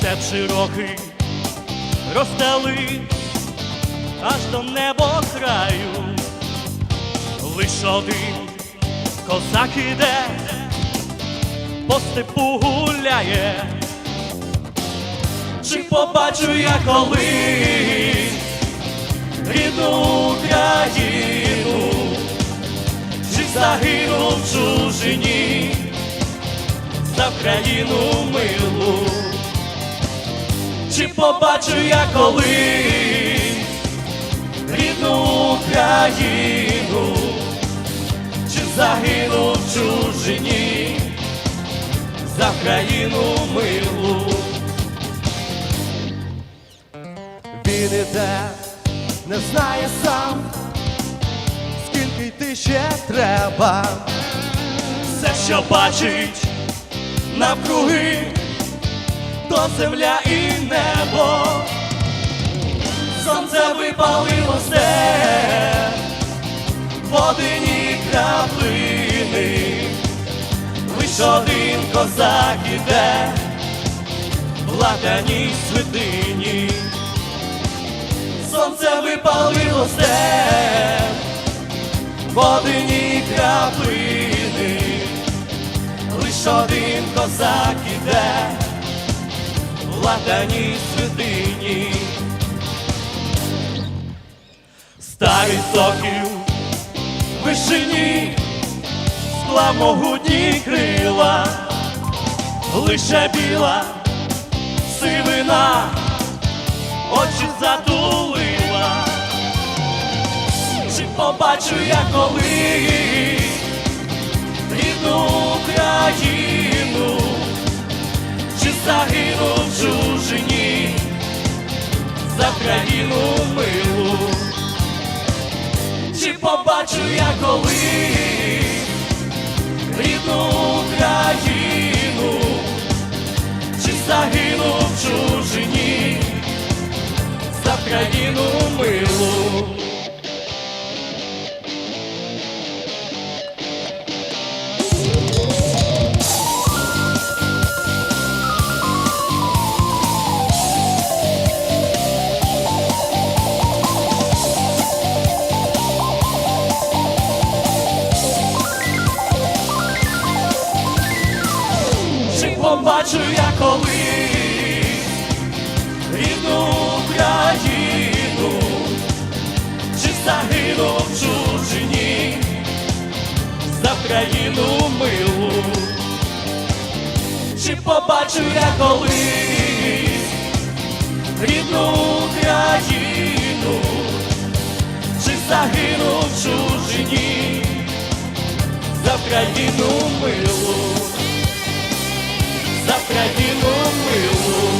степ широкий розстели аж до неба краю. Лиш один козак іде, по степу гуляє. Чи побачу я колись рідну Україну, чи загину в чужині за країну милу, чи побачу я колись рідну Україну, чи загину в чужині за країну милу. Він іде, не знає сам, скільки йти ще треба. все, що бачить навкруги, то земля і небо, сонце випалило все, водині краплини, лиш один козак іде, в латаній святині, сонце випалило все. В одній краплини, лиш один козак іде в латаній святині. Старий соків вишині склав могутні крила, лише біла сивина, очі затулила. Чи побачу я колись рідну Україну, країну милу, чи побачу я коли рідну країну, чи загину в чужині? За країну милу. Побачу я колись. Рідну Україну, чи загину в чужині? За країну милу, чи побачу я колись? Рідну Україну, чи загину в чужині? За країну милу за країну милу,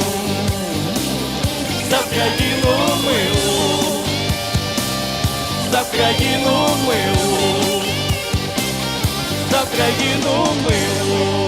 за країну милу, за країну милу, за країну милу.